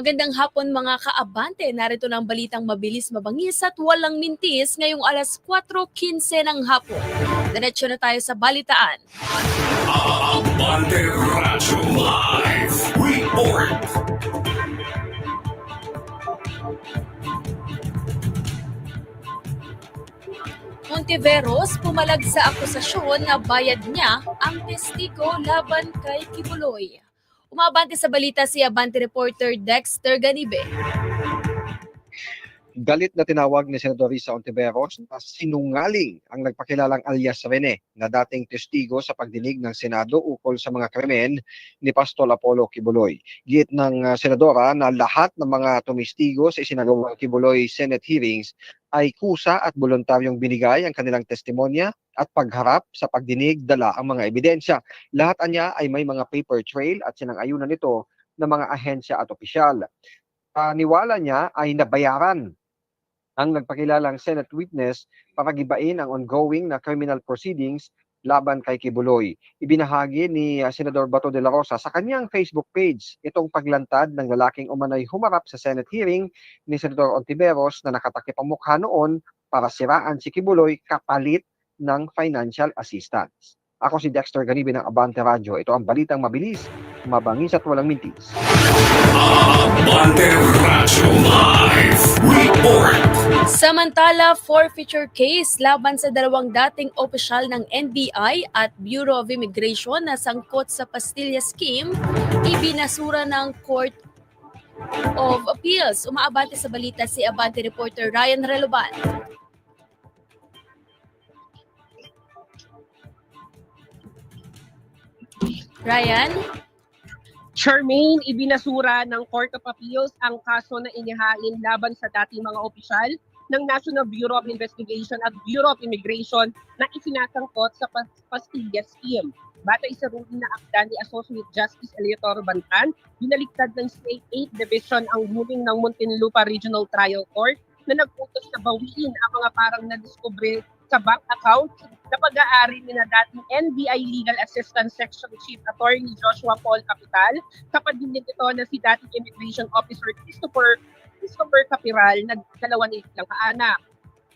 Magandang hapon mga kaabante. Narito na ang balitang mabilis, mabangis at walang mintis ngayong alas 4.15 ng hapon. Diretso na tayo sa balitaan. Abante Radyo Live Report. Montiveros pumalag sa akusasyon na bayad niya ang testigo laban kay Kibuloy. Umabante sa balita si Abante reporter Dexter Ganibe. Galit na tinawag ni Senador Risa Ontiveros na sinungaling ang nagpakilalang alias Rene na dating testigo sa pagdinig ng Senado ukol sa mga krimen ni Pastol Apollo Kibuloy. Giit ng uh, Senadora na lahat ng mga tumistigo sa isinagawang Kibuloy Senate hearings ay kusa at voluntaryong binigay ang kanilang testimonya at pagharap sa pagdinig dala ang mga ebidensya. Lahat anya ay may mga paper trail at sinang-ayunan nito ng mga ahensya at opisyal. Paniwala niya ay nabayaran ang nagpakilalang Senate witness para gibain ang ongoing na criminal proceedings laban kay Kibuloy. Ibinahagi ni uh, Senador Bato de la Rosa sa kanyang Facebook page itong paglantad ng lalaking umano'y humarap sa Senate hearing ni Senador Ontiveros na nakatakip ang mukha noon para siraan si Kibuloy kapalit ng financial assistance. Ako si Dexter Ganibe ng Abante Radio. Ito ang balitang mabilis, mabangis at walang mintis. Samantala, forfeiture case laban sa dalawang dating opisyal ng NBI at Bureau of Immigration na sangkot sa Pastilla Scheme, ibinasura ng Court of Appeals. Umaabante sa balita si Abante reporter Ryan Reloban. Ryan? Charmaine, ibinasura ng Court of Appeals ang kaso na inihain laban sa dating mga opisyal ng National Bureau of Investigation at Bureau of Immigration na isinasangkot sa Pas- Pastilla Scheme. Batay sa ruling na akda ni Associate Justice Eleator Bantan, binaliktad ng State 8 Division ang ruling ng Muntinlupa Regional Trial Court na nagputos na bawiin ang mga parang nadiskubre sa bank account na pag-aari ni na dating NBI Legal Assistant Section Chief Attorney Joshua Paul Capital, kapatid ito na si dating Immigration Officer Christopher Christopher Capiral na dalawa nilang kaanak.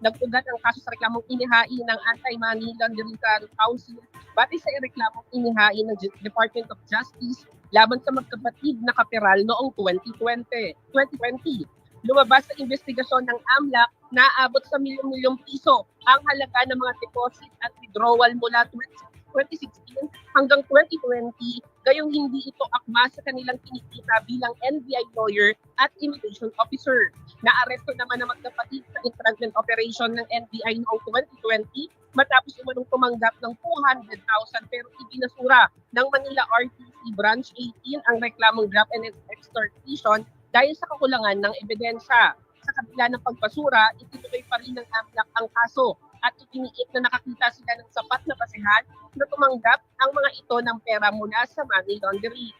Nag-ugat ang kaso sa reklamong inihain ng Anti-Money Laundering Council batay sa reklamong inihain ng Department of Justice laban sa magkapatid na kapiral noong 2020. 2020. Lumabas sa investigasyon ng AMLAC na aabot sa milyong-milyong piso ang halaga ng mga deposit at withdrawal mula 20 2016 hanggang 2020, gayong hindi ito akma sa kanilang kinikita bilang NBI lawyer at immigration officer. Naaresto naman ang magkapatid sa entrapment operation ng NBI noong 2020 matapos umanong tumanggap ng 200,000 pero ibinasura ng Manila RTC Branch 18 ang reklamong graft and extortion dahil sa kakulangan ng ebidensya. Sa kabila ng pagpasura, itutuloy pa rin ng AMLAC ang kaso at itiniit na nakakita sila ng sapat na basehan na tumanggap ang mga ito ng pera mula sa money laundering.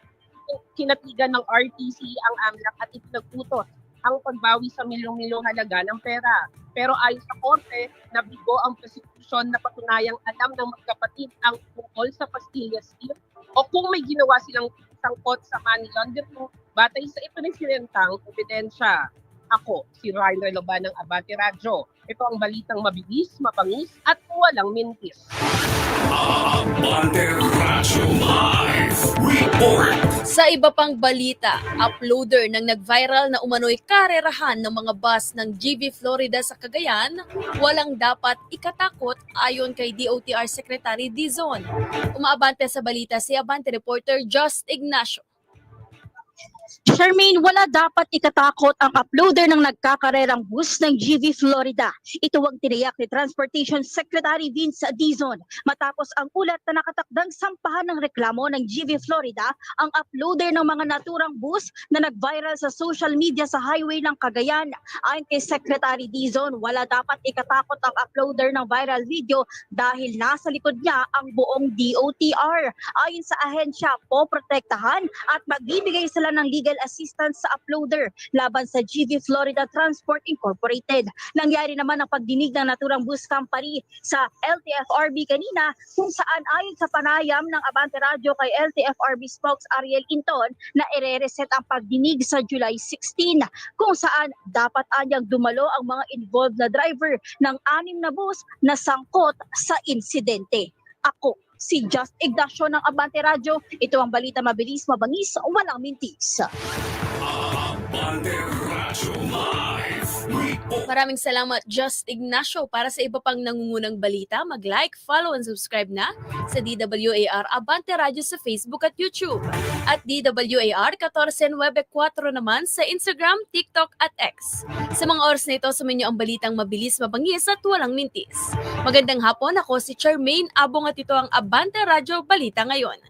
Kinatigan ng RTC ang AMLAC at ipinagputos ang pagbawi sa milyong-milyong halaga ng pera. Pero ayon sa korte, nabigo ang prosecution na patunayang alam ng magkapatid ang tungkol sa Pastilla scheme o kung may ginawa silang sangkot sa money laundering batay sa ipinagsilentang ebidensya. Ako, si Ryan Reloban ng Abante Radyo. Ito ang balitang mabilis, mapangis at walang mintis. Abante Radyo Live Report. Sa iba pang balita, uploader ng nag-viral na umano'y karerahan ng mga bus ng GV Florida sa Cagayan, walang dapat ikatakot ayon kay DOTR Secretary Dizon. Umaabante sa balita si Abante reporter Just Ignacio. Charmaine, wala dapat ikatakot ang uploader ng nagkakarerang bus ng GV Florida. Ito ang tiniyak ni Transportation Secretary Vince Dizon matapos ang ulat na nakatakdang sampahan ng reklamo ng GV Florida ang uploader ng mga naturang bus na nag-viral sa social media sa highway ng Cagayan. Ayon kay Secretary Dizon, wala dapat ikatakot ang uploader ng viral video dahil nasa likod niya ang buong DOTR. Ayon sa ahensya, poprotektahan at magbibigay sila ng legal assistance sa uploader laban sa GV Florida Transport Incorporated. Nangyari naman ang pagdinig ng naturang bus company sa LTFRB kanina kung saan ayon sa panayam ng Abante Radio kay LTFRB spokes Ariel Inton na ire-reset ang pagdinig sa July 16 kung saan dapat anyang dumalo ang mga involved na driver ng anim na bus na sangkot sa insidente. Ako, si Just Ignacio ng Abante Radio. Ito ang balita mabilis, mabangis, walang mintis. Abante Radyo Live Report. Maraming salamat Just Ignacio para sa iba pang nangungunang balita. Mag-like, follow, and subscribe na sa DWAR Abante Radio sa Facebook at YouTube. At DWAR 1494 naman sa Instagram, TikTok at X. Sa mga oras na ito, sumin ang balitang mabilis, mabangis at walang mintis. Magandang hapon, ako si Charmaine Abong at ito ang Abante Radio Balita Ngayon.